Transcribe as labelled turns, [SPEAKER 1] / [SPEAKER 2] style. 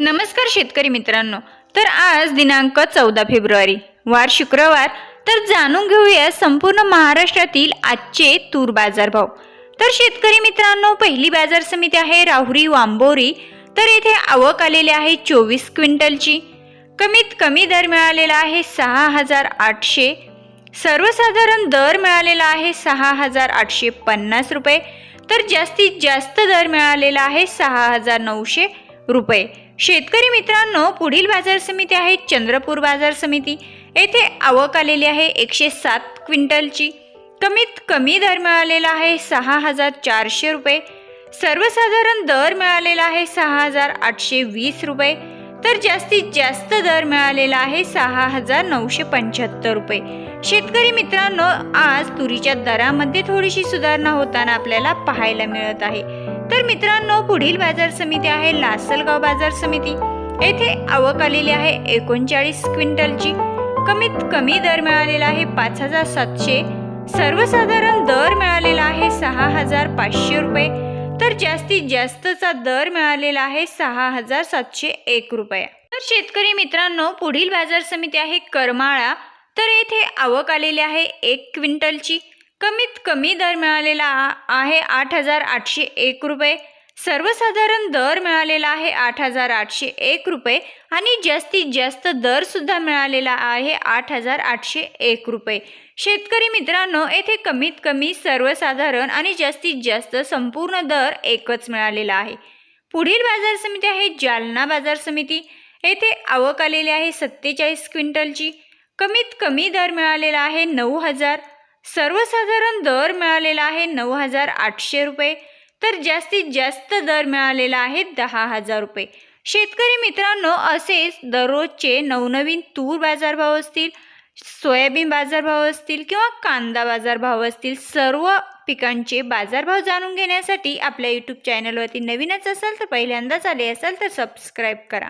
[SPEAKER 1] नमस्कार शेतकरी मित्रांनो. तर आज दिनांक चौदा फेब्रुवारी वार शुक्रवार तर जाणून घेऊया संपूर्ण महाराष्ट्रातील आजचे तूर बाजारभाव. तर शेतकरी मित्रांनो पहिली बाजार समिती आहे राहुरी वांबोरी तर येथे आवक आलेली आहे चोवीस क्विंटलची. कमीत कमी दर मिळालेला आहे सहा हजार आठशे. सर्वसाधारण दर मिळालेला आहे सहा हजार आठशे पन्नास रुपये. तर जास्तीत जास्त दर मिळालेला आहे सहा हजार नऊशे. रुपये. शेतकरी मित्रांनो पुढील बाजार समिती आहे चंद्रपूर बाजार समिती. येथे आवक आलेली आहे एकशे सात क्विंटलची. कमीत कमी दर मिळालेला आहे सहा हजार चारशे रुपये. सर्वसाधारण दर मिळालेला आहे सहा हजार आठशे वीस रुपये. तर जास्तीत जास्त दर मिळालेला आहे सहा हजार नऊशे पंच्याहत्तर रुपये. शेतकरी मित्रांनो आज तुरीच्या दरामध्ये थोडीशी सुधारणा होताना आपल्याला पाहायला मिळत आहे. तर मित्रांनो पुढील बाजार समिती आहे लासलगाव बाजार समिती. येथे आवक आलेली आहे एकोणचाळीस क्विंटलची. कमीत कमी दर मिळालेला आहे पाच हजार सातशे. सर्वसाधारण दर मिळालेला आहे सहा हजार पाचशे रुपये. तर जास्तीत जास्तचा दर मिळालेला आहे सहा हजार सातशे एक रुपये. तर शेतकरी मित्रांनो पुढील बाजार समिती आहे करमाळा. तर येथे आवक आलेली आहे एक क्विंटलची. कमीत कमी दर मिळालेला आहे आठ हजार आठशे एक रुपये. सर्वसाधारण दर मिळालेला आहे आठ हजार आठशे एक रुपये आणि जास्तीत जास्त दरसुद्धा मिळालेला आहे आठ हजार आठशे एक रुपये. शेतकरी मित्रांनो येथे कमीत कमी सर्वसाधारण आणि जास्तीत जास्त संपूर्ण दर एकच मिळालेला आहे. पुढील बाजार समिती आहे जालना बाजार समिती. येथे आवक आलेली आहे सत्तेचाळीस क्विंटलची. कमीत कमी दर मिळालेला आहे नऊ हजार. सर्वसाधारण दर मिळालेला आहे नऊ हजार आठशे रुपये तर जास्तीत जास्त दर मिळालेला आहे दहा हजार रुपये. शेतकरी मित्रांनो असेच दररोजचे नवनवीन तूर बाजारभाव असतील सोयाबीन बाजारभाव असतील किंवा कांदा बाजारभाव असतील सर्व पिकांचे बाजारभाव जाणून घेण्यासाठी आपल्या यूट्यूब चॅनलवरती नवीनच असाल तर पहिल्यांदाच आले असाल तर सबस्क्राईब करा.